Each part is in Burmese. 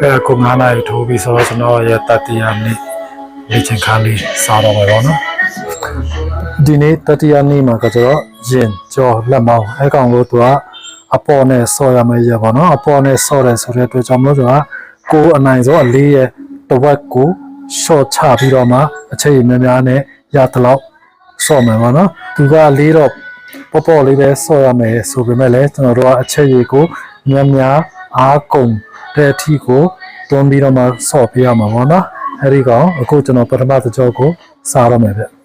ကဲအခု9နာရီထိုးပြီးဆိုတော့ကျွန်တော်ရဲ့တတိယနေ့လေ့ကျင့်ခန်းလေးစားတော့မယ်ပေါ့နော်ဒီနေ့တတိယနေ့မှာကကျတော့ရင်ကြော်လက်မောင်းအဲကောင်လို့သူကအပေါ်နဲ့ဆော်ရမယ်ရပါတော့အပေါ်နဲ့ဆော်တယ်ဆိုတဲ့အတွက်ကြောင့်မလို့သူကကိုယ်အနိုင်ဆုံးအလေးရဲ့တစ်ဝက်ကိုရှော့ချပြီးတော့မှအချိန်များများနဲ့ရတလောက်ဆော့မယ်ပေါ့နော်သူကလေးတော့ပေါ့ပေါ့လေးပဲဆော့ရမယ်ဆိုပေမဲ့လည်းကျွန်တော်တို့ကအချက်ရည်ကိုများများအားကုန် တဲ့အထီကိုတွန်းပြီးတော့မှဆော့ပြရမှာပေါ့နော်အဲဒီကောင်အခုကျွန်တော်ပထမတစ်ကြောကိုစားရမယ်ဗျ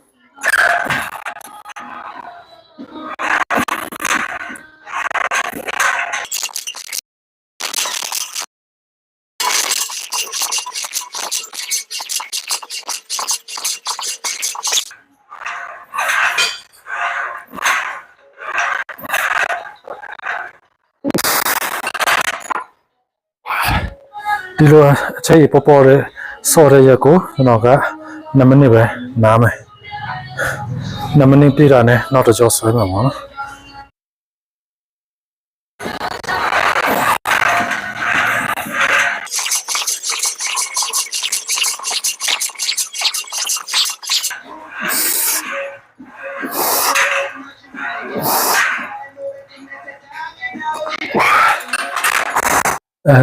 ဒီလိုအချိန်ကြီးပေါ်ပေါ်တဲ့ဆော်တဲ့ရက်ကိုကျွန်တော်က2မိနစ်ပဲနားမယ်2မိနစ်ပြည့်တာနဲ့နောက်တစ်ကြောဆွဲမှာပေါ့နော်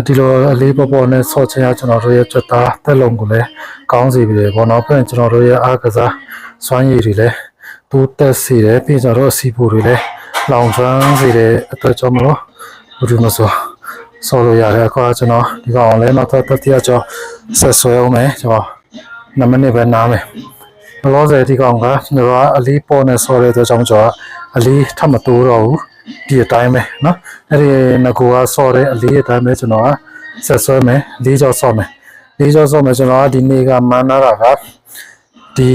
ဒီလိုအလေးပေါ်ပေါ်နဲ့ဆော့ချင်ရကျွန်တော်တို့ရဲ့ကြွက်သားတက်လုံးကိုလည်းကောင်းစီပြီလေပေါ့နော်ပြန်ကျွန်တော်တို့ရဲ့အားကစားစွမ်းရည်တွေလည်းတူးတက်စီတယ်ပြီးကျွန်တော်တို့အစီပူတွေလည်းလောင်ကျွမ်းစေတဲ့အတွက်ကြောင့်မလို့ဘယ်လိုမဆိုဆော်လို့ရတယ်အခုကကျွန်တော်ဒီကောင်လည်းနောက်တော့တတိယကြောဆက်ဆွဲအောင်မယ်ကျွန်တော်2မိနစ်ပဲနားမယ်ဘလောဆယ်ဒီကောင်ကကျွန်တော်ကအလီပေါ်နဲ့ဆော်တဲ့အတွက်ကြောင့်ကျွန်တော်ကအလီထပ်မတိုးတော့ဘူး ဒီအတိုင်းပဲเนาะအဲ့ဒီငကိုကဆော်တဲ့အလီအတိုင်းပဲကျွန်တော်ကဆက်ဆွဲမယ်လေးကြောဆော်မယ်လေးကြောဆော်မယ်ကျွန်တော်ကဒီနေ့ကမန်းနာတာကဒီ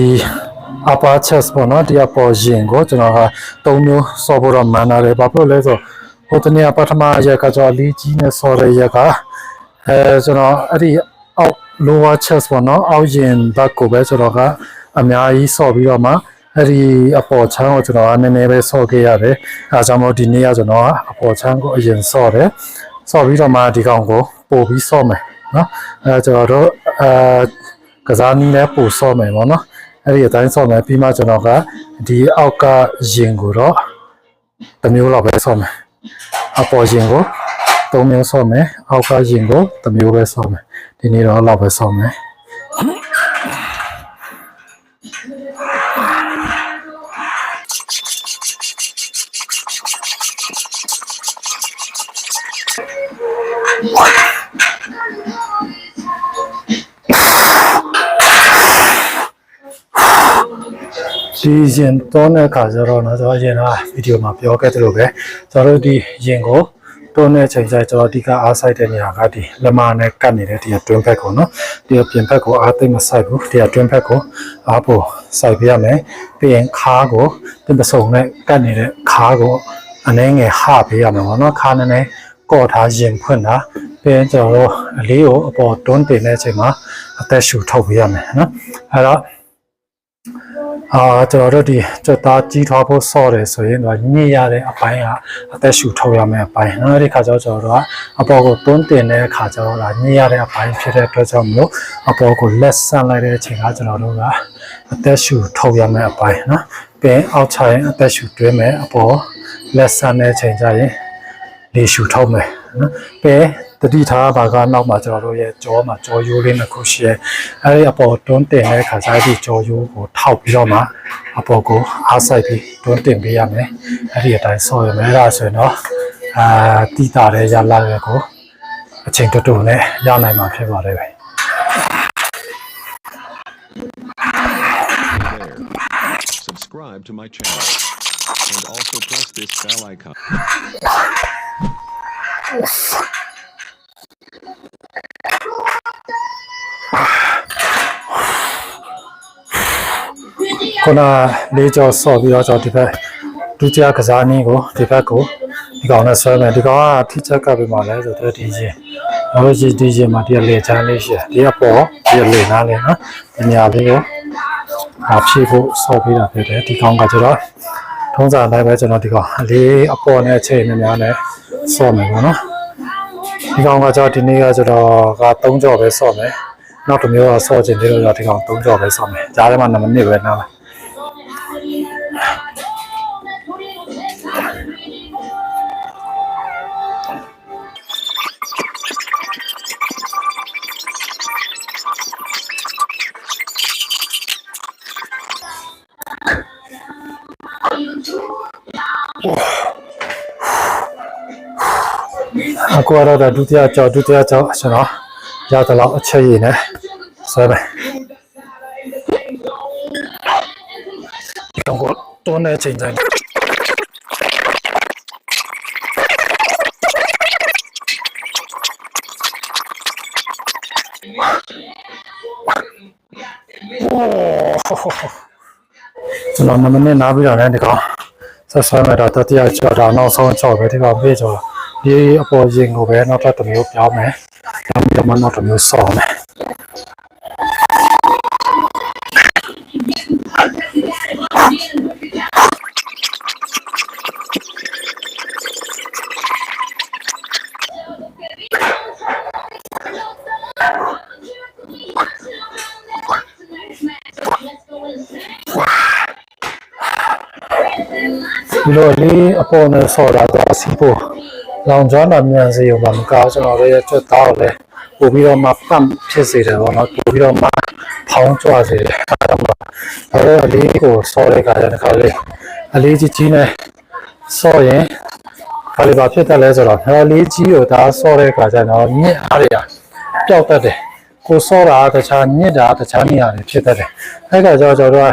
upper chest ပေါ့နော်ဒီအပေါ်ရင်ကိုကျွန်တော်က၃မျိုးဆော်ဖို့တော့မန်းနာတယ်ဘာဖြစ်လို့လဲဆိုဟိုတနေ့ကပထမရက်ကကျွန်တော်လီကြီးနဲ့ဆော်တဲ့ရက်ကအဲကျွန်တော်အဲ့ဒီအောက် lower chest ပေါ့နော်အောက်ရင်ဘက်ကိုပဲကျွန်တော်ကအများကြီးဆော့ပြီးတော့မှ အဲ့ဒီအပေါ်ချမ်းကိုကျွန်တော်ကနည်းနည်းပဲဆော့ခဲ့ရတယ်။အဲဒါကြောင့်မို့ဒီနေ့ကကျွန်တော်ကအပေါ်ချမ်းကိုအရင်ဆော့တယ်။ဆော့ပြီးတော့မှဒီကောင်ကိုပို့ပြီးဆော့မယ်နော်။အဲကျွန်တော်တို့အဲကစားနည်းနဲ့ပို့ဆော့မယ်ပေါ့နော်။အဲ့ဒီအတိုင်းဆော့မယ်ပြီးမှကျွန်တော်ကဒီအောက်ကရင်ကိုတော့တစ်မျိုးလောက်ပဲဆော့မယ်။အပေါ်ရင်ကိုသုံးမျိုးဆော့မယ်။အောက်ကရင်ကိုတစ်မျိုးပဲဆော့မယ်။ဒီနေ့တော့လောက်ပဲဆော့မယ်။ ဒီရင်တွန်းတဲ့အခါကျတော့နော်ကျွန်တော်ရင်ကဗီဒီယိုမှာပြောခဲ့သလိုပဲကျွန်တော်တို့ဒီရင်ကိုတွန်းတဲ့အချိန်ကျကျွန်တော်အဓိကအားစိုက်တဲ့နေရာကဒီလက်မနဲ့ကတ်နေတဲ့ဒီအတွင်းဘက်ကိုနော်ဒီပြင်ဘက်ကိုအားသိမ့်မစိုက်ဘူးဒီအတွင်းဘက်ကိုအားဖို့စိုက်ပြရမယ်ပြီးရင်ခါကိုတင်ပစုံနဲ့ကတ်နေတဲ့ခါကိုအနှဲငယ်ဟပေးရမယ်ပေါ့နော်ခါနည်းနည်းကော့ထားရင်ဖွင့်တာပြီးရင်ကျွန်တော်တို့အလေးကိုအပေါ်တွန်းတင်တဲ့အချိန်မှာအသက်ရှူထုတ်ပေးရမယ်နော်အဲတော့ အာကျွန်တော်တို့ဒီကြက်သားကြီးထွားဖို့ဆော့တယ်ဆိုရင်တော့ညစ်ရတဲ့အပိုင်းကအသက်ရှူထုတ်ရမယ့်အပိုင်းနော်ဒီခါကျတော့ကျွန်တော်တို့ကအပေါ်ကိုတွန်းတင်တဲ့အခါကျတော့ဒါညစ်ရတဲ့အပိုင်းဖြစ်တဲ့အတွက်ကြောင့်မလို့အပေါ်ကိုလက်ဆန့်လိုက်တဲ့အချိန်ကကျွန်တော်တို့ကအသက်ရှူထုတ်ရမယ့်အပိုင်းနော်ပြီးအောက်ချရင်အသက်ရှူတွင်းမယ်အပေါ်လက်ဆန့်တဲ့အချိန်ကျရင်လေရှူထုတ်မယ် နော်ပြီးတတိထားဘာကနောက်မှာကျွန်တော်တို့ရဲ့ကြောမှာကြောရိုးလေးတစ်ခုရှိရဲအဲဒီအပေါ်တွန်းတင်တဲ့အခါကျဒီကြောရိုးကိုထောက်ပြီးတော့မှအပေါ်ကိုအားဆိုင်ပြီးတွန်းတင်ပေးရမယ်အဲဒီအတိုင်းဆော်ရမယ်အဲဒါဆိုရင်တော့အာတိတာတဲ့ရလာရဲ့ကိုအချိန်တူတူနဲ့ရနိုင်မှာဖြစ်ပါတယ်ပဲ there. Subscribe to my channel. And also press this bell icon. ခုနလေးကြောဆော့ပြီးတော့ကျွန်တော်ဒီဘက်ဒုတိယကစားနည်းကိုဒီဘက်ကိုဒီကောင်နဲ့ဆွဲမယ်ဒီကောင်ကထိချက်ကပြီးမှလဲဆိုတော့ဒီရင်တော့ဒီဒီရင်မှာဒီလေချမ်းလေးရှိတယ်ဒီကပေါ်ဒီလေနားလေးနော်ဒီညာလေးကိုအဖြည့်ဖို့ဆော့ပေးတာဖြစ်တယ်ဒီကောင်ကကျတော့ထုံးစံအတိုင်းပဲကျွန်တော်ဒီကောင်အလေးအပေါ်နဲ့အချိန်များများနဲ့ ဆော့မယ်ပေါ့နော်ဒီကောင်ကကြောင့်ဒီနေ့ကကျတော့က3ကြော်ပဲဆော့မယ်နောက်တစ်မျိုးကဆော့ခြင်းသေးလို့ကြောင့်ဒီကောင်3ကြော်ပဲဆော့မယ်ကြားထဲမှာ2မိနစ်ပဲနားမယ် အခုကတော့ဒါဒုတိယကြောက်ဒုတိယကြောက်ကျွန်တော်ရတဲ့လောက်အချက်ရည်နဲ့ဆွဲမယ်ဒီကောင်ကတော့နေချိန်တိုင်းကျွန်တော်နမနဲ့နားပြီးတော့လည်းဒီကောင်ဆက်ဆွဲမဲ့တော့တတိယကြောက်တာနောက်ဆုံးကြောက်ပဲဒီကောင်ပြေးကြောက် ဒီအပေါ်ရင်ကိုပဲနောက်တစ်မျိုးပြောင်းမယ်ပြောင်းပြီးတော့မှနောက်တစ်မျိုးဆော့မယ်ဒီလိုလေးအပေါ်နဲ့ဆော်တာတော့စီဖို့ လောင်ကျွမ်းတာမြန်စေရောမကောင်းကျွန်တော်တို့ရဲ့ချက်သားကိုလည်းပို့ပြီးတော့မှပတ်ဖြစ်စေတယ်ပေါ့နော်ပို့ပြီးတော့မှဖောင်းကြွစေတယ်အဲဒါမှအဲဒါလေးကိုဆော်တဲ့ခါကျတဲ့ခါလေးအလေးကြီးကြီးနဲ့ဆော်ရင်ဘာလို့ဘာဖြစ်တယ်လဲဆိုတော့ဟောလေးကြီးကိုဒါဆော်တဲ့ခါကျတော့ညစ်အားတွေကပျောက်တတ်တယ်ကိုဆော်တာကတခြားညစ်တာကတခြားနေရာတွေဖြစ်တတ်တယ်အဲဒါကြောင့်ကျွန်တော်တို့က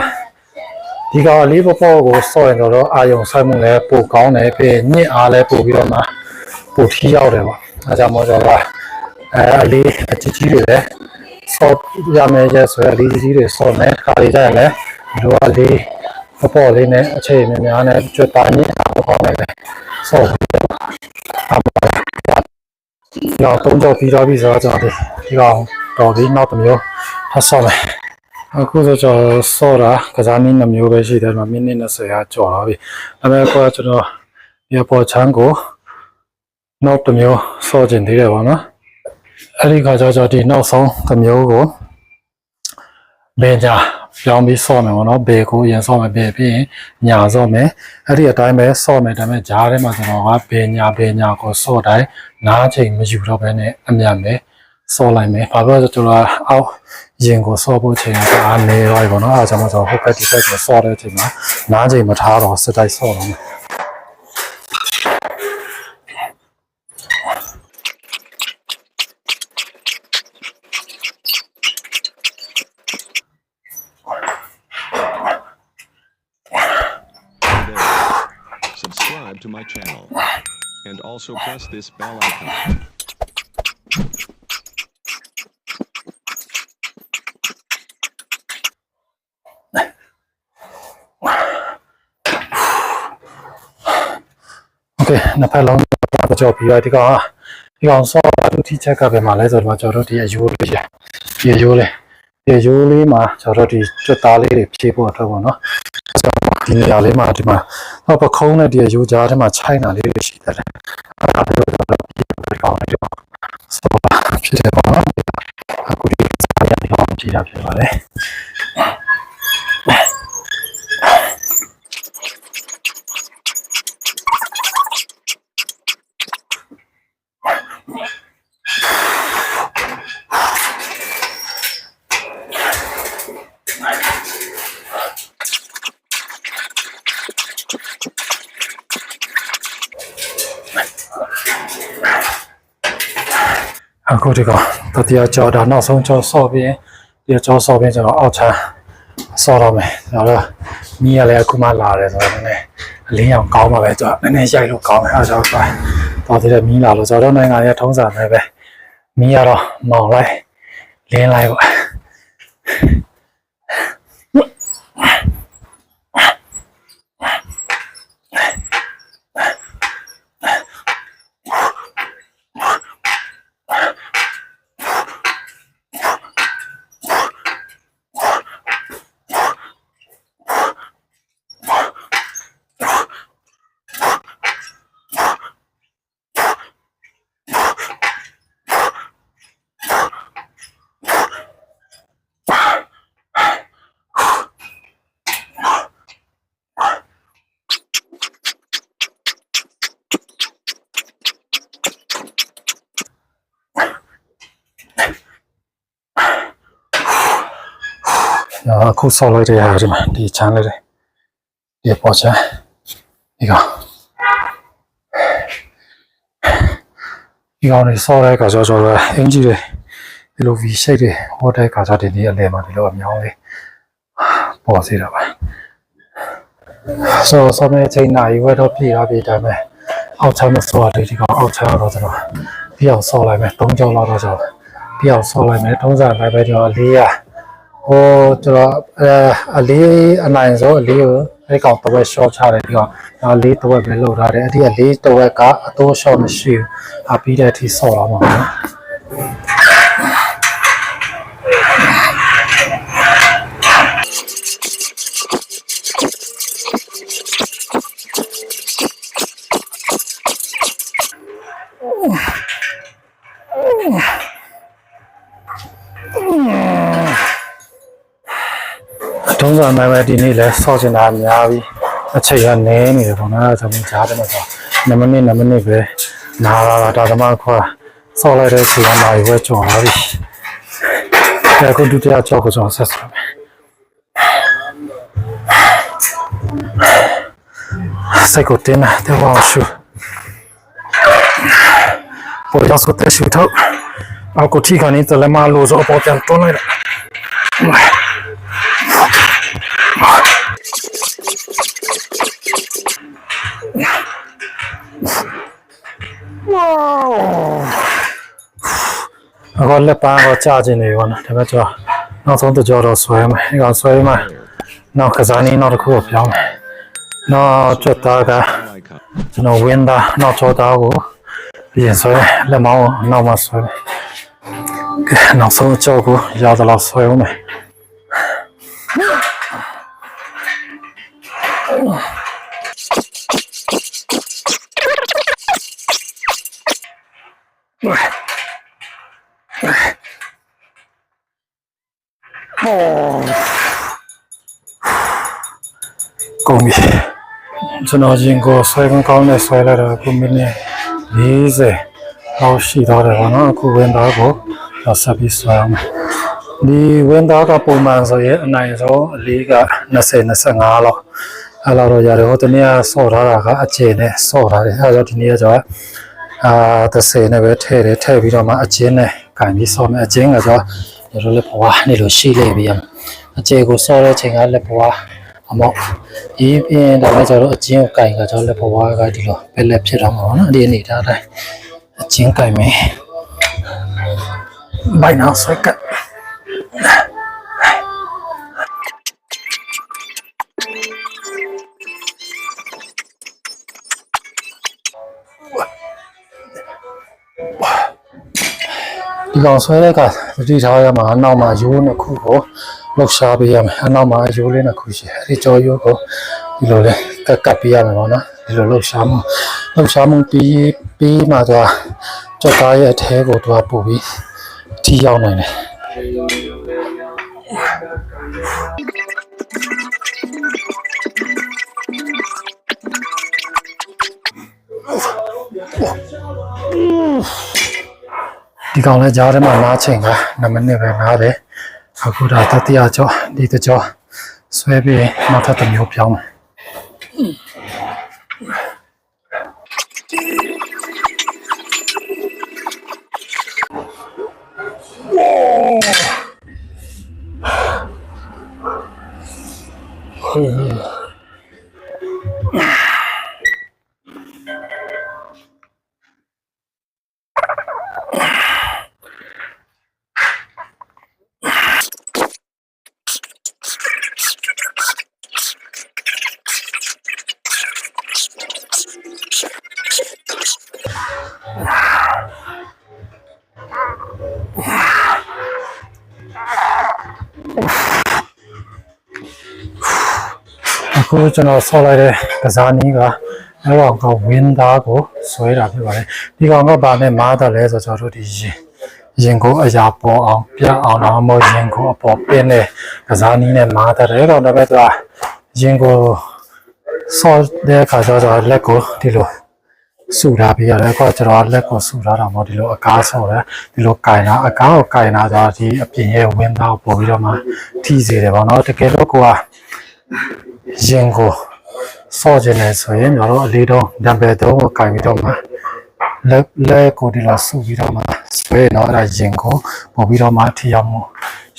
ဒီကောင်လေးပေါ်ပေါ်ကိုစော့ရင်တော့အာယုံဆိုင်မှုလည်းပိုကောင်းတယ်ပြီးညစ်အားလည်းပိုပြီးတော့မှ ပိုထီးရောက်တယ်ပေါ့အဲဒါကြောင့်မို့ကျွန်တော်ကအဲအလေးအကြီးကြီးတွေလည်းစော့ရမယ်ကျဆိုရအလေးကြီးကြီးတွေစော့မယ်ခါလေးကြရင်လည်းဒီလိုအလေးပေါ်ပေါ်လေးနဲ့အချိန်များများနဲ့ကြွတာညစ်အားပေါ့မယ်လေစော့ပြီးတော့အမတော့တုံးကြောပြီးတော့ပြီဆိုတော့ကျွန်တော်ဒီကောင်တော်ပြီးနောက်တစ်မျိုးဖတ်ဆော့မယ်အခုဆိုကျွန်တော်စော့တာကစားနည်းနှမျိုးပဲရှိတယ်မှာမိနစ်20ဟာကျော်သွားပြီဒါပေမဲ့ကိုကကျွန်တော်ဒီအပေါ်ချမ်းကို နောက်တစ်မျိုးစော့ကျင်သေးတယ်ပေါ့နော်အဲ့ဒီခါကျတော့ဒီနောက်ဆုံးတစ်မျိုးကိုဘယ်ညာပြောင်းပြီးစော့မယ်ပေါ့နော်ဘယ်ကိုအရင်စော့မယ်ဘယ်ပြီးရင်ညာစော့မယ်အဲ့ဒီအတိုင်းပဲစော့မယ်ဒါပေမဲ့ဂျားထဲမှာကျွန်တော်ကဘယ်ညာဘယ်ညာကိုစော့တိုင်းနားချိန်မယူတော့ဘဲနဲ့အမြန်ပဲဆော်လိုက်မယ်။ဘာလို့လဲဆိုတော့ကျွန်တော်အောက်ရင်ကိုဆော်ဖို့ချိန်ကအားနေရောပေါ့နော်။အဲဒါကြောင့်မို့ကျွန်တော်ဟိုဘက်ဒီဘက်ကိုဆော်တဲ့အချိန်မှာနားချိန်မထားတော့စတိုက်ဆော်တော့မယ် There. Subscribe to my channel. And also press this bell icon. ။ Okay နှစ်ဖက်လုံးကြော်ပြီးတော့ဒီကောင်ကဒီကောင်ဆော့တာဒုတိချက်ကပဲမှာလဲဆိုတော့ကျွန်တော်တို့ဒီအယိုးလေးရဒီအယိုးလေးဒီအယိုးလေးမှာကျွန်တော်တို့ဒီကျွတ်သားလေးတွေဖြည့်ဖို့အတွက်ပေါ့နော်။ဆိုတော့ ဒီနေရာလေးမှာဒီမှာဟောပခုံးနဲ့ဒီအယိုးကြားထဲမှာခြိုင်းတာလေးတွေရှိတယ်။အဲ့ဒါလေးကိုကျွန်တော်တို့ဒီကောင်လေးတော့ဆော့ပါဖြစ်တယ်ပေါ့နော်။အခုဒီစားရတဲ့ကောင်ကြည့်တာဖြစ်ပါတ အခုဒီကောင်တတိယကြောတာနောက်ဆုံးကြောဆော့ပြီးရင်ဒီကြောဆော့ပြီးကျွန်တော်အောက်ချမ်းဆော့တော့မယ်ကျွန်တော်တို့နီးရလဲအခုမှလာတယ်ဆိုတော့နည်းနည်းအလင်းရောင်ကောင်းပါပဲကျွန်တော်နည်းနည်းရိုက်လို့ကောင်းတယ်အဲဒါကြောင့်တော့ဒီတဲ့မီးလာလို့ကျွန်တော်တို့နိုင်ငံရဲ့ထုံးစံပဲပဲမီးရတော့မောင်လိုက်လင်းလိုက်ပေါ့ နော်အခုဆော်လိုက်တဲ့ဟာဒီမှာဒီချမ်းလေးတွေဒီပေါ်ချမ်းဒီကောင်ဒီကောင်နေဆော်တဲ့ကကြောကြောပဲအင်ဂျီတွေဒီလို V shape တွေဟောတဲ့ကကြောဒီနေ့အလဲမှာဒီလိုအမြောင်းလေးပေါ်စီတာပါဆိုဆော်မဲ့ချိန်နိုင်ဝဲတော့ပြည်ရပြည်ဒါမဲ့အောက်ချမ်းမဆော်ရဒီကောင်အောက်ချမ်းတော့ကျွန်တော်ပြအောင်ဆော်လိုက်မယ်၃ကြောင်းလောက်တော့ကျွန်တော်ပြအောင်ဆော်လိုက်မယ်ထုံးစံလိုက်ပဲကျွန်တော်၄ရ ဟိုကျွန်တော်အဲအလေးအနိုင်ဆုံးအလေးကိုအဲ့ကောင်တစ်ဝက် short ချတယ်ပြီးတော့အလေးတစ်ဝက်ပဲလောက်ထားတယ်အဲ့ဒီအလေးတစ်ဝက်ကအတိုး short မရှိဘူးအပြီးတဲ့အထိဆော့လာမှာပါ နော်ထုံးစံတိုင်းပဲဒီနေ့လဲဆော့ချင်တာများပြီအချိန်ကနည်းနေတယ်ပေါ့နော်ကျွန်တော်ကြားတယ်မှာဆို2မိနစ်2မိနစ်ပဲနာလာတာဒါသမားခွာဆော့လိုက်တဲ့အချိန်ကနိုင်ဝဲကြော်လာပြီဒါကဒုတိယကြောက်ကိုကျွန်တော်ဆက်စမယ်စိတ်ကိုတင်းတယ်တော့ရှူပေါ်ရောက်တဲ့ရှူတော့အောက်ကိုထိခါနေတယ်လည်းမလို့ဆိုအပေါ်ပြန်တွန်းလိုက်တာ အခုလက်ပန်းတော့ကြာကျင်နေပါတော့ဒါပေမဲ့ကျွန်တော်နောက်ဆုံးတစ်ကြောတော့ဆွဲမယ်အဲကောင်ဆွဲမှနောက်ကစားနေနောက်တစ်ခုကိုပြောင်းမယ်နောက်ကျွတ်သားက Bell icon. ကျွန်တော်ဝင်းသားနောက်ကျောသားကိုပြင်ဆွဲလက်မောင်းကိုနောက်မှဆွဲမယ်ကဲနောက်ဆုံးအကြောကိုရသလောက်ဆွဲအောင်မယ် ကုန်ပြီကျွန်တော်ရင်ကိုဆွဲကောင်းကောင်းနဲ့ဆွဲလိုက်တော့အခုမိနစ်40လောက်ရှိတော့တယ်ဗောနော်အခုဝင်သားကိုတော့ဆက်ပြီးဆွဲအောင်မယ်ဒီဝင်သားကပုံမှန်ဆိုရင်အနိုင်ဆုံးအလေးက20 25လောက် အဲ့လောက်တော့ရတယ်ဟိုတနေ့ကဆော့ထားတာကအကျဉ်နဲ့ဆော့ထားတယ်အဲ့တော့ဒီနေ့ကကျတော့အာ30နဲ့ပဲထည့်တယ်ထည့်ပြီးတော့မှအကျဉ်နဲ့ကန်ပြီးဆော့မယ်အကျဉ်ကကျတော့ဒီလိုလေးဘွားနေလို့ရှိလေပြီးရမယ်အကျဉ်ကိုဆော့တဲ့ချိန်ကလည်းဘွားအမောက်ဒီပြင်ဒါလည်းကျတော့အချင်းကိုကင်ကကျတော့လက်ဘဝကဒီလိုပဲလက်ဖြစ်တော့မှာပေါ့နော်ဒီအနေထားတိုင်းအချင်းကင်မယ်ဘိုင်နောက်ဆွဲ ဒီကောင်ဆွဲတဲ့ကသတိထားရမှာအနောက်မှာရိုးနှစ်ခုကိုလှုပ်ရှားပေးရမယ်အနောက်မှာရိုးလေးနှစ်ခုရှိတယ်အဲဒီကြောရိုးကိုဒီလိုလေးကပ်ကပ်ပေးရမယ်ပေါ့နော်ဒီလိုလှုပ်ရှားမှုလှုပ်ရှားမှုပြီးပြီးမှတော့ကြောက်သားရဲ့အထဲကိုတော့ပို့ပြီးအထီရောက်နိုင်တယ် ဒီကောင်လည်းကြားထဲမှာနားချိန်က2မိနစ်ပဲနားတယ်အခုဒါတတိယကြောဒီတစ်ကြောဆွဲပြီးနောက်ထပ်တစ်မျိုးပြောင်းမယ်အ ကျွန်တော်ဆော်လိုက်တဲ့ကစားနည်းကအဲကောင်ကဝင်းသားကိုဆွဲတာဖြစ်ပါတယ်ဒီကောင်ကဗာနဲ့မားတယ်လဲဆိုတော့ကျွန်တော်တို့ဒီရင်ရင်ကိုအရာပေါ်အောင်ပြအောင်တော့မဟုတ်ရင်ကိုအပေါ်ပင်းတဲ့ကစားနည်းနဲ့မားတယ်တော့ဒါပေမဲ့သူကရင်ကိုဆော်တဲ့အခါကျတော့လက်ကိုဒီလိုဆူထားပြီးရတယ်အခုကျွန်တော်လက်ကိုဆူထားတာမဟုတ်ဒီလိုအကားဆော်တယ်ဒီလိုကင်တာအကားကိုကင်တာဆိုတော့ဒီအပြင်ရဲ့ဝင်းသားကိုပို့ပြီးတော့မှထိစေတယ်ပေါ့နော်တကယ်လို့ကိုက ရင်ကိုဆော့ခြင်းလဲဆိုရင်ကျွန်တော်တို့အလေးတော့ဒံဘယ်တော့ကိုကင်ပြီးတော့မှလက်လက်ကိုဒီလိုဆူပြီးတော့မှဆွဲတော့အဲ့ဒါရင်ကိုပို့ပြီးတော့မှထိရောက်မှု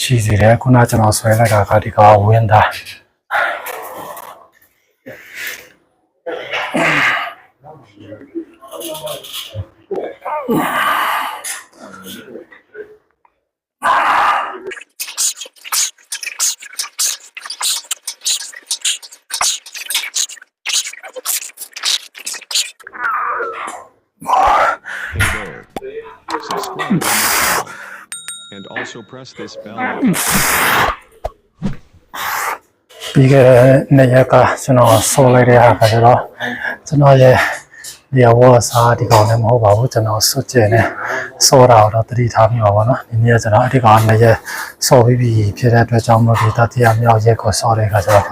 ရှိစေတယ်ခုနကျွန်တော်ဆွဲလိုက်တာကဒီကဝင်းသား Hey there. Subscribe to my channel. And also press this bell icon. ပြီးခဲ့တဲ့နှစ်ရက်ကကျွန်တော်ဆော်လိုက်တဲ့အခါကျတော့ကျွန်တော်ရဲ့ဒီအဝတ်အစားဒီကောင်လည်းမဟုတ်ပါဘူးကျွန်တော်စွတ်ကျင်နေဆော်တာတော့တတိထားမိပါပါတော့ဒီနေ့ကကျွန်တော်အဒီကောင်နှစ်ရက်ဆော်ပြီးပြီဖြစ်တဲ့အတွက်ကြောင့်မလို့ဒီတတိယမြောက်ရက်ကိုဆော်တဲ့အခါကျတော့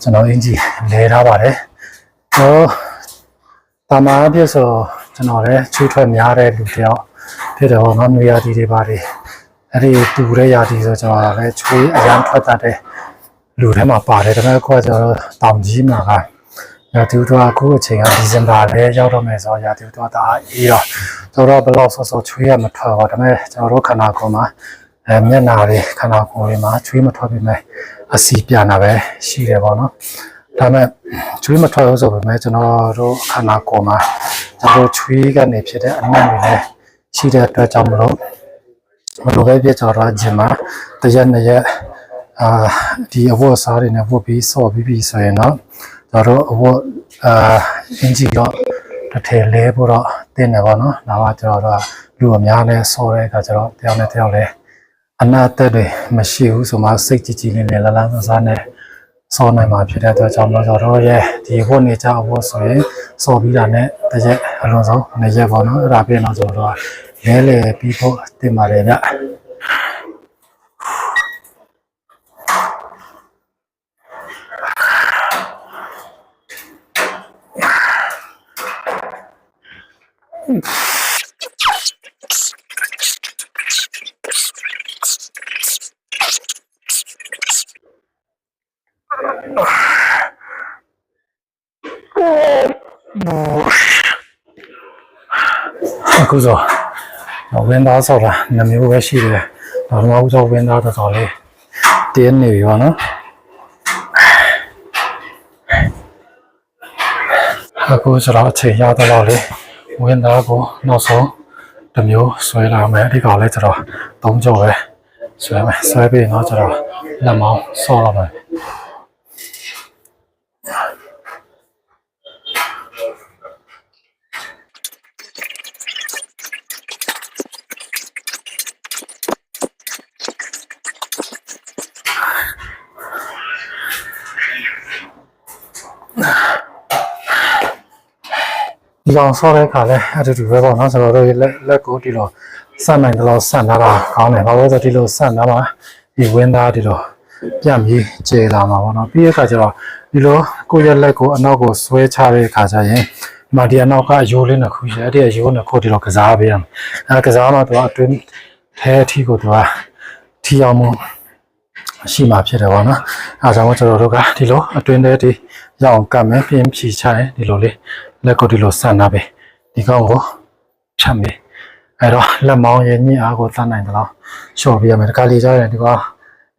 ကျွန်တော်အင်ကြီးလဲထားပါတယ်ဟိုတာမာအပြည့်ဆိုကျွန်တော်လည်းချွေးထွက်များတဲ့လူတယောက်ဖြစ်တယ်ဟောနော်နွေရာသီတွေပါတယ် အဲ့ဒီတူတဲ့ရာသီဆိုကျွန်တော်လည်းချွေးအရန်ထွက်တတ်တယ်လူထဲမှာပါတယ်ဒါပေမဲ့အခုကကျွန်တော်တို့တောင်ကြီးမှာကရာသီဥတုကအခုအချိန်ကဒီဇင်ဘာလဲရောက်တော့မယ်ဆိုတော့ရာသီဥတုကတအားအေးတော့ကျွန်တော်တို့ဘယ်လောက်ဆော့ဆော့ချွေးရမထွက်ပါဒါပေမဲ့ကျွန်တော်တို့ခန္ဓာကိုယ်မှာအဲမျက်နာတွေခန္ဓာကိုယ်တွေမှာချွေးမထွက်ပြီမဲ့အစီပြန်တာပဲရှိတယ်ပေါ့နော်ဒါပေမဲ့ချွေးမထွက်ဘူးဆိုပေမဲ့ကျွန်တော်တို့ခန္ဓာကိုယ်မှာကျွန်တော်တို့ချွေးကနေဖြစ်တဲ့အနံ့တွေလည်းရှိတဲ့အတွက်ကြောင့်မလို့ မလိုပဲပြကြတော့ဂျင်မှာတရက်နှစ်ရက်အာဒီအဝတ်အစားတွေနဲ့ဝတ်ပြီးဆော့ပြီးပြီဆိုရင်တော့ကျွန်တော်တို့အဝတ်အာအင်ဂျီတော့တစ်ထည်လဲဖို့တော့တင်းတယ်ပေါ့နော်။ဒါကကျွန်တော်တို့ကလူအများနဲ့ဆော့တဲ့အခါကျတော့တယောက်နဲ့တယောက်လဲအနာအသက်တွေမရှိဘူးဆိုမှစိတ်ကြည်ကြည်လေးနဲ့လလန်းဆန်းဆန်းနဲ့ဆော့နိုင်မှာဖြစ်တဲ့အတွက်ကြောင့်မို့ကျွန်တော်တို့ရဲ့ဒီဝတ်နေကြအဝတ်ဆိုရင်ဆော့ပြီးတာနဲ့တစ်ရက်အလုံးစုံနှစ်ရက်ပေါ့နော်။အဲ့ဒါပြင်တော့ကျွန်တော်တို့ ကလဲလေပြီးဖို့ ဝင်းသားဆောက်တာနှမျိုးပဲရှိတယ်။ဒါမှမဟုတ်ဆိုဝင်းသားတော်တော်လေးတင်းနေပြီပေါ့နော်။အခုဆိုတော့အချိန်ရတော့လေဝင်းသားကိုနောက်ဆုံးတစ်မျိုးဆွဲလာမယ်ဒီကောင်လေးကျတော့သုံးကြောပဲဆွဲမယ်ဆွဲပြီးတော့ကျတော့လက်မောင်းဆော့ရမယ် ဒီကောင်ဆော့တဲ့အခါလဲအတူတူပဲပေါ့နော်ကျွန်တော်တို့လက်လက်ကိုဒီလိုဆန့်နိုင်တယ်လို့ဆန့်ထားတာကောင်းတယ်ဘာလို့လဲဆိုတော့ဒီလိုဆန့်ထားမှာဒီဝင်းသားဒီလိုပြတ်ပြီးကျေလာမှာပေါ့နော်ပြီးတဲ့အခါကျတော့ဒီလိုကိုယ့်ရဲ့လက်ကိုအနောက်ကိုဆွဲချတဲ့အခါကျရင်ဒီမှာဒီအနောက်ကရိုးလေးနှစ်ခုရှိတယ်အဲ့ဒီရိုးနှစ်ခုဒီလိုကစားပေးရမယ်အဲကစားမှသူကအတွင်းထဲအထိကိုသူကထီအောင်မှုရှိမှဖြစ်တယ်ပေါ့နော်အဲဒါကြောင့်ကျွန်တော်တို့ကဒီလိုအတွင်းထဲဒီ ရအောင်ကတ်မယ်ပြင်းဖြီချရင်ဒီလိုလေးလက်ကိုဒီလိုဆန့်ထားပဲဒီကောင်ကိုဖြတ်မယ်အဲ့တော့လက်မောင်းရဲ့ညှိအားကိုသတ်နိုင်တယ်လို့လျှော့ပြရမယ်ဒီကလေးကြားရင်ဒီကောင်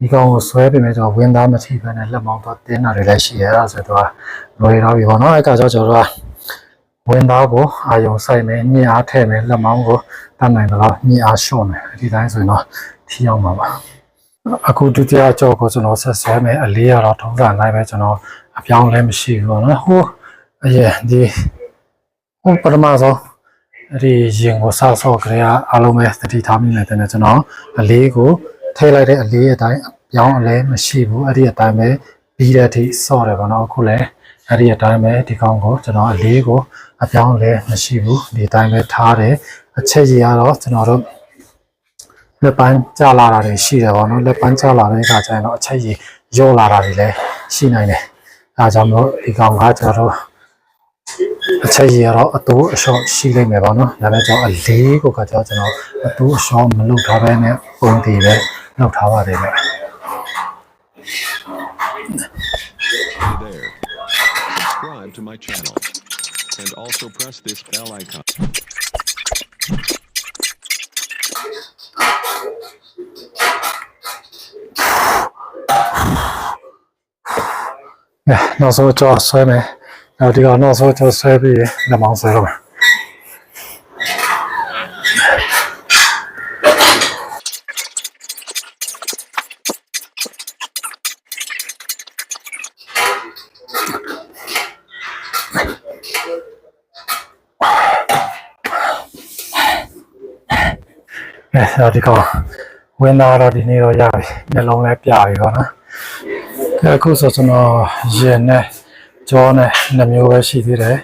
ဒီကောင်ကိုဆွဲပြင်မယ်ဆိုတော့ဝင်းသားမထိပဲနဲ့လက်မောင်းတော့တင်းတာတွေလည်းရှိရတာဆိုတော့လွယ်တော့ပြီပေါ့နော်အဲ့ကကြောင့်ကျွန်တော်တို့ကဝင်သားကိုအာယုံဆိုင်မယ်ညှင်အားထည့်မယ်လက်မောင်းကိုတတ်နိုင်တယ်လို့ညှင်အားရှုံးမယ်ဒီတိုင်းဆိုရင်တော့ထီအောင်ပါပါ အခုဒုတိယကြောကိုကျွန်တော်ဆက်ဆဲမယ်အလေးရတော့ထုံးစံလိုက်ပဲကျွန်တော်အပြောင်းလဲမရှိဘူးပေါ့နော်ဟိုအရင်ဒီဟိုပထမဆုံးအဲ့ဒီရင်ကိုဆောက်ဆော့ကြရအားလုံးပဲသတိထားမိမယ်တဲ့ကျွန်တော်အလေးကိုထည့်လိုက်တဲ့အလေးအတိုင်းအပြောင်းအလဲမရှိဘူးအဲ့ဒီအတိုင်းပဲပြီးတဲ့အထိဆော့တယ်ပေါ့နော်အခုလည်းအဲ့ဒီအတိုင်းပဲဒီကောင်ကိုကျွန်တော်အလေးကိုအပြောင်းလဲမရှိဘူးဒီအတိုင်းပဲထားတယ်အချက်ကြီးကတော့ကျွန်တော်တို့ လက်ပန်းကျလာတာတွေရှိတယ်ပေါ့နော်လက်ပန်းကျလာတဲ့အခါကျရင်တော့အချက်ကြီးရော့လာတာတွေလည်းရှိနိုင်တယ်အဲဒါကြောင့်မို့ဒီကောင်ကကျွန်တော်တို့အချက်ကြီးကတော့အတူအလျှော့ရှိလိမ့်မယ်ပေါ့နော်ဒါပေမဲ့ကျွန်တော်အလေးကိုကကြောကျွန်တော်အတူအလျှော့မလုပ်ထားဘဲနဲ့ပုံတည်ပဲလုပ်ထားပါတယ်ဗျ Hey there. Subscribe to my channel. And also press this bell icon. နောက်ဆုံးကြောဆွဲမယ်နောက်ဒီကနောက်ဆုံးကြောဆွဲပြီးရင်လက်မောင်းဆွဲတော့မယ်အဲနောက်ဒီကဝင်းသားတော့ဒီနေ့တော့ရပြီမျက်လုံးလည်းပြပြီပေါ့နော် အဲအခုဆိုကျွန်တော်ရင်နဲ့ကြောနဲ့နှမျိုးပဲရှိသေးတယ်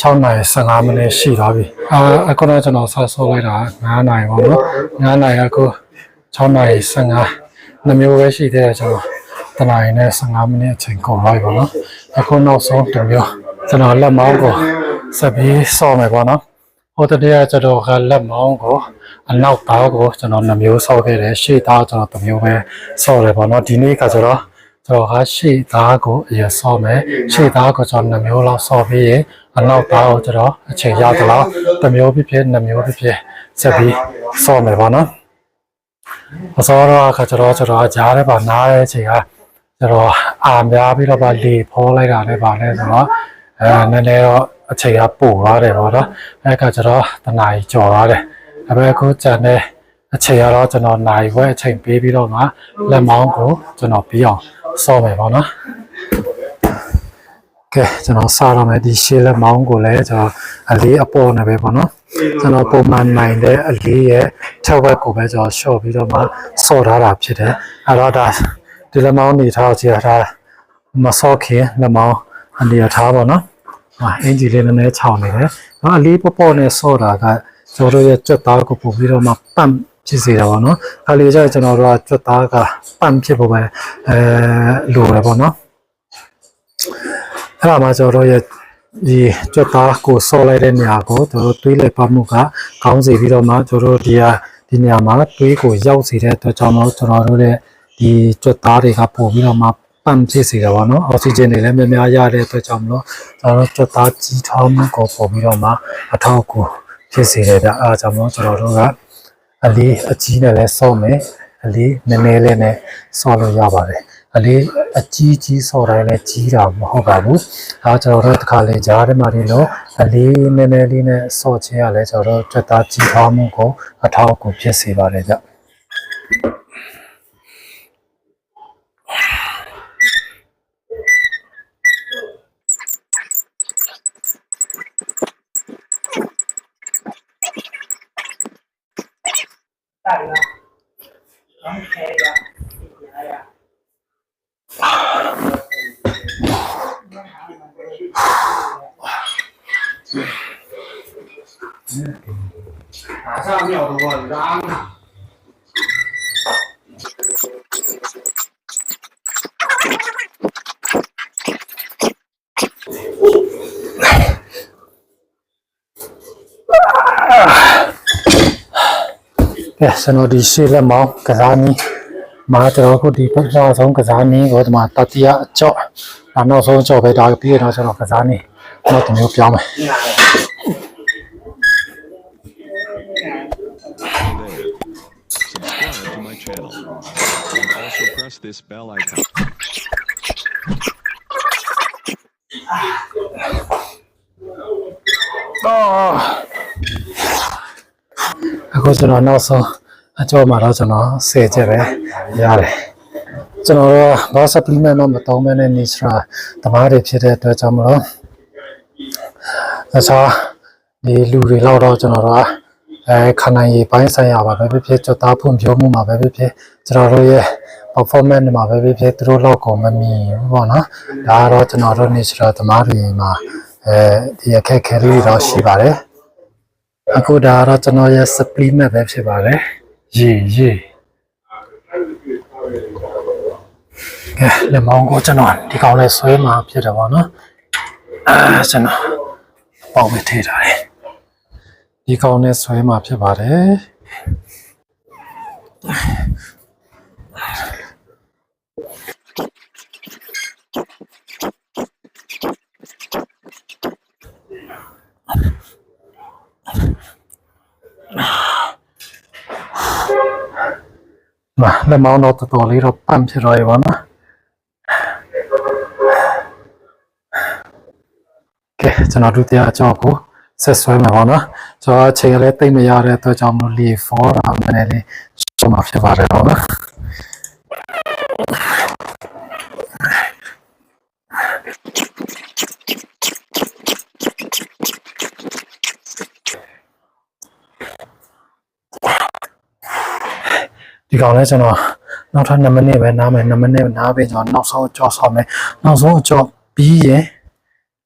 6နာရီ15မိနစ်ရှိသွားပြီအာအခုတော့ကျွန်တော်ဆက်ဆိုးလိုက်တာ9နာရီပေါ့နော်9နာရီအခု6နာရီ15နှမျိုးပဲရှိသေးတယ်ကျွန်တော်တနာရီနဲ့15မိနစ်အချိန်ကုန်သွားပြီပေါ့နော်အခုနောက်ဆုံးတစ်မျိုးကျွန်တော်လက်မောင်းကိုဆက်ပြီးဆော့မယ်ပေါ့နော်ဟိုတည်းကကျွန်တော်ကလက်မောင်းကိုအနောက်သားကိုကျွန်တော်နှမျိုးဆော့ခဲ့တယ်ရှေ့သားကျွန်တော်တစ်မျိုးပဲဆော့တယ်ပေါ့နော်ဒီနေ့ကကျွန်တော် ကျွန်တော်ကရှေ့သားကိုအရင်ဆော့မယ်ရှေ့သားကိုကျွန်တော်2မျိုးလောက်ဆော့ပြီးရင်အနောက်သားကိုကျွန်တော်အချိန်ရသလားတစ်မျိုးဖြစ်ဖြစ်2မျိုးဖြစ်ဖြစ်ဆက်ပြီးဆော့မယ်ပေါ့နော်အစောတော့ကကျွန်တော်ကျွန်တော်ကြားထဲပါနားတဲ့အချိန်ကကျွန်တော်အာများပြီးတော့ပါလေဖောလိုက်တာလည်းပါလဲဆိုတော့အဲနည်းနည်းတော့အချိန်ကပို့သွားတယ်ပေါ့နော်အဲကကျွန်တော်တနားကြီးကြော်သွားတယ်ဒါပေမဲ့အခုကျန်တဲ့အချိန်ကတော့ကျွန်တော်နိုင်ဝဲအချိန်ပေးပြီးတော့မှလက်မောင်းကိုကျွန်တော်ပြီးအောင် ဆော့မယ်ပေါ့နော်ကဲကျွန်တော်စားရမယ်ဒီရှေ့လက်မောင်းကိုလည်းကျွန်တော်အလေးအပေါ်နဲ့ပဲပေါ့နော်ကျွန်တော်ပုံမှန်နိုင်တဲ့အလေးရဲ့ထက်ဝက်ကိုပဲကျွန်တော်ရှော့ပြီးတော့မှဆော့ထားတာဖြစ်တယ်အဲ့တော့ဒါဒီလက်မောင်းနေထားကြည့်ရတာမဆော့ခင်လက်မောင်းအနေထားပေါ့နော်ဟာအင်ဂျီလေးနည်းနည်းခြောင်နေတယ်။နော်အလေးပေါ့ပေါ့နဲ့ဆော့တာကကျွန်တော်တို့ရဲ့ကြွက်သားကိုပို့ပြီးတော့မှပန့် ဖြစ်စေတာပေါ့နော်။ခါလေးကျရင်ကျွန်တော်တို့ကကြွက်သားကပန့်ဖြစ်ဖို့ပဲအဲလိုတယ်ပေါ့နော်။အဲ့ဒါမှကျွန်တော်တို့ရဲ့ဒီကြွက်သားကိုဆော့လိုက်တဲ့နေရာကိုတို့တို့တွေးလိုက်ပါမှုကကောင်းစေပြီးတော့မှတို့တို့ဒီဟာဒီနေရာမှာတွေးကိုရောက်စေတဲ့အတွက်ကြောင့်တော့ကျွန်တော်တို့ရဲ့ဒီကြွက်သားတွေကပို့ပြီးတော့မှပန့်ဖြစ်စေတာပေါ့နော်အောက်ဆီဂျင်တွေလည်းများများရတဲ့အတွက်ကြောင့်မလို့ကျွန်တော်တို့ကြွက်သားကြီးထောင်းမှုကိုပို့ပြီးတော့မှအထောက်အကူဖြစ်စေတယ်ဒါအားကြောင့်မလို့ကျွန်တော်တို့က အလေးအကြီးနဲ့လည်းဆော့မယ်အလေးနည်းနည်းလေးနဲ့ဆော့လို့ရပါတယ်အလေးအကြီးကြီးဆော့တိုင်းလည်းကြီးတာမဟုတ်ပါဘူးအဲကျွန်တော်တို့တစ်ခါလေကြားထဲမှာဒီလိုအလေးနည်းနည်းလေးနဲ့ဆော့ခြင်းရလဲကျွန်တော်တို့ကြွက်သားကြီးထောင်းမှုကိုအထောက်အကူဖြစ်စေပါတယ်ဗျ 大哥，咱们开一个，一起来。啊！哎呀，没啥妙多，你这。 ကဲကျွန်တော်ဒီရှေ့လက်မောင်းကစားနည်းမှာကျွန်တော်အခုဒီပထမဆုံးကစားနည်းကိုဒီမှာတတိယအကြော့ဒါနောက်ဆုံးအကြော့ပဲဒါပြီးရင်တော့ကျွန်တော်ကစားနည်းနောက်တစ်မျိုးပြောင်းမယ် Hey there. Subscribe to my channel. And also press this bell icon. အခုကျွန်တော်နောက်ဆုံးအကြော့မှာတော့ကျွန်တော်ဆယ်ချက်ပဲရတယ်ကျွန်တော်တို့ဘာ supplement တော့မသုံးဘဲနဲ့ natural တမားတွေဖြစ်တဲ့အတွက်ကြောင့်မလို့အခြားဒီလူတွေလောက်တော့ကျွန်တော်တို့ကအဲခန္ဓာရည်ပိုင်းဆိုင်ရာပါပဲဖြစ်ဖြစ်ကြွသားဖွံ့ဖြိုးမှုမှာပဲဖြစ်ဖြစ်ကျွန်တော်တို့ရဲ့ performance တွေမှာပဲဖြစ်ဖြစ်သူတို့လောက်ကုန်မမီဘူးပေါ့နော်ဒါကတော့ကျွန်တော်တို့ natural တမားတွေမှာအဲဒီအခက်အခဲလေးတွေတော့ရှိပါတယ် အခုဒါကတော့ကျွန်တော်ရဲ့ supplement ပဲဖြစ်ပါတယ်ရေရေကဲလက်မောင်းကိုကျွန်တော်ဒီကောင်လေးဆွဲမှာဖြစ်တယ်ပေါ့နော်အာကျွန်တော်ပေါက်ပဲထည့်ထားတယ်ဒီကောင်နဲ့ဆွဲမှာဖြစ်ပါတယ် มาแล้วเมาส์เราตัวๆนี้เราปั้มที่ไรวะนะကဲကျွန်တော်တို့တရားအကြောကိုဆက်ဆွဲမှာပါနော်ကျွန်တော်အချိန်ကလေးတိတ်မရတဲ့အတွက်ကြောင့်မလို့လီဖော်တာနည်းနည်းလေးရှုံးမှာဖြစ်ပါတယ်တော့နော် ဒီကောင်လဲကျွန်တော်နောက်ထပ်2မိနစ်ပဲနားမယ်2မိနစ်နားပြီးကျွန်တော်နောက်ဆုံးအကြောဆောင်းမယ်နောက်ဆုံးအကြောပြီးရင်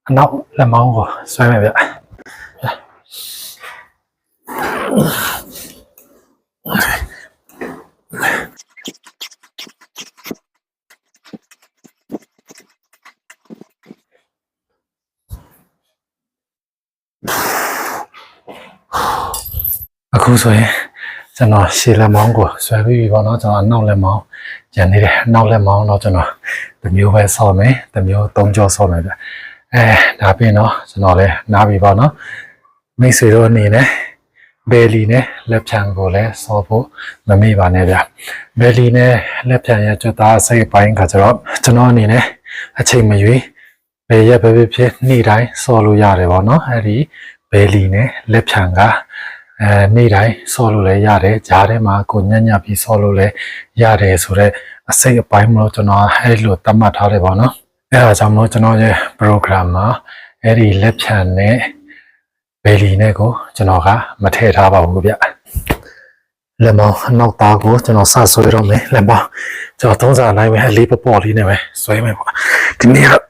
အနောက်လက်မောင်းကိုဆွဲမယ်ဗျအခုဆိုရင် ကျွန်တော်ရှေ့လက်မောင်းကိုဆွဲပြီးပြီပေါ့နော်ကျွန်တော်နောက်လက်မောင်းကျန်နေတယ်နောက်လက်မောင်းတော့ကျွန်တော်တစ်မျိုးပဲဆော့မယ်တစ်မျိုးသုံးကြောဆော့မယ်ဗျအဲဒါပြင်တော့ကျွန်တော်လည်းနားပြီပေါ့နော်မိတ်ဆွေတို့အနေနဲ့ဘယ်လီနဲ့လက်ဖြံကိုလည်းဆော့ဖို့မမေ့ပါနဲ့ဗျဘယ်လီနဲ့လက်ဖြံရဲ့ကြွသားစိတ်ပိုင်းကကျတော့ကျွန်တော်အနေနဲ့အချိန်မရွေးဘယ်ရက်ပဲဖြစ်ဖြစ်နေ့တိုင်းဆော့လို့ရတယ်ပေါ့နော်အဲ့ဒီဘယ်လီနဲ့လက်ဖြံက အဲနေ့တိုင်းဆော့လို့လည်းရတယ်ဂျားထဲမှာကိုညံ့ညပ်ပြီးဆော့လို့လည်းရတယ်ဆိုတော့အစိတ်အပိုင်းမလို့ကျွန်တော်အဲ့လိုသတ်မှတ်ထားတယ်ပေါ့နော်အဲဒါကြောင့်မလို့ကျွန်တော်ရဲ့ program မှာအဲ့ဒီလက်ဖြန်နဲ့ဘယ်လီနဲ့ကိုကျွန်တော်ကမထည့်ထားပါဘူးဗျလက်မောင်းအနောက်သားကိုကျွန်တော်စဆွဲတော့မယ်လက်မောင်းကျွန်တော်သုံးစားနိုင်မယ်အလေးပပေါ့လေးနဲ့ပဲဆွဲမယ်ပေါ့ဒီနေ့တော့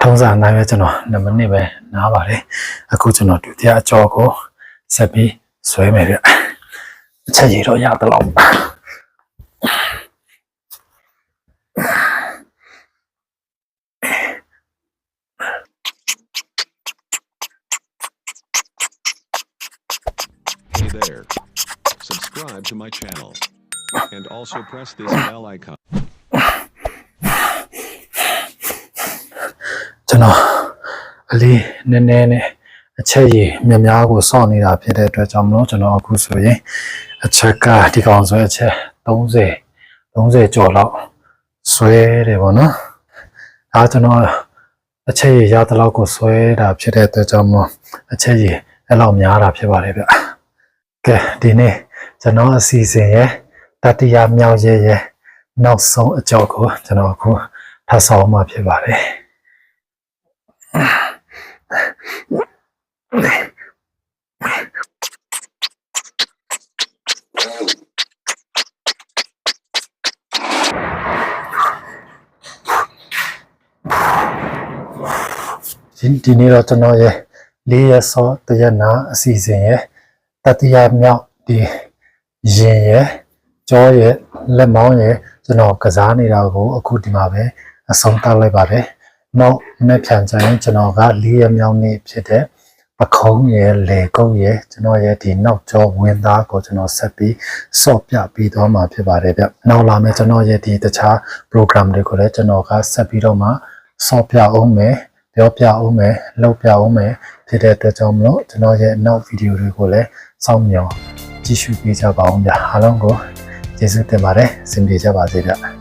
ထုံးစံအတိုင်းပဲကျွန်တော်2မိနစ်ပဲနားပါတယ်အခုကျွန်တော်ဒုတိယအကြောကိုဆက်ပြီးဆွဲမယ်ဗျအချက်ရည်တော့ရသလောက် Hey there. Subscribe to my channel. And also press this bell icon. ကျွန်တော်အ လေးနည်းနည်းနဲ့အချက်ရည်များများကိုစောင့်နေတာဖြစ်တဲ့အတွက်ကြောင့်မလို့ကျွန်တော်အခုဆိုရင်အချက်ကဒီကောင်ဆွဲအချက်30 30ကျော်လောက်ဆွဲတယ်ပေါ့နော်ဒါကျွန်တော်အချက်ရည်ရတဲ့လောက်ကိုဆွဲတာဖြစ်တဲ့အတွက်ကြောင့်မလို့အချက်ရည်အဲ့လောက်များတာဖြစ်ပါတယ်ဗျကဲဒီနေ့ကျွန်တော်အစီအစဉ်ရဲ့တတိယမြောက်ရဲ့ရဲ့နောက်ဆုံးအကြောက်ကိုကျွန်တော်အခုထပ်ဆောင်မှဖြစ်ပါတယ် ဒီဒီနေ့တော့ကျွန်တော်ရဲ့လေးရက်စောတရက်နာအစီအစဉ်ရဲ့တတိယမြောက်ဒီရင်ရဲ့ကြောရဲ့လက်မောင်းရဲ့ကျွန်တော်ကစားနေတာကိုအခုဒီမှာပဲအဆုံးသတ်လိုက်ပါတယ်။ နောက်နေ့ပြန်ကြရင်ကျွန်တော်ကလေးရက်မြောက်နေ့ဖြစ်တဲ့ပခုံးရဲ့လေကုတ်ရဲ့ကျွန်တော်ရဲ့ဒီနောက်ကျောဝင်သားကိုကျွန်တော်ဆက်ပြီးစော့ပြပြီးတော့မှာဖြစ်ပါတယ်ဗျ။နောက်လာမယ့်ကျွန်တော်ရဲ့ဒီတခြား program တွေကိုလည်းကျွန်တော်ကဆက်ပြီးတော့မှစော့ပြအောင်မယ်။ပြောပြအောင်မယ်လောက်ပြအောင်မယ်ဖြစ်တဲ့အတွက်ကြောင့်မလို့ကျွန်တော်ရဲ့နောက်ဗီဒီယိုတွေကိုလည်းစောင့်မျှော်ကြည့်ရှုပေးကြပါအောင်ဗျာအားလုံးကိုကျေးဇူးတင်ပါတယ်စင်ပြေကြပါစေဗျ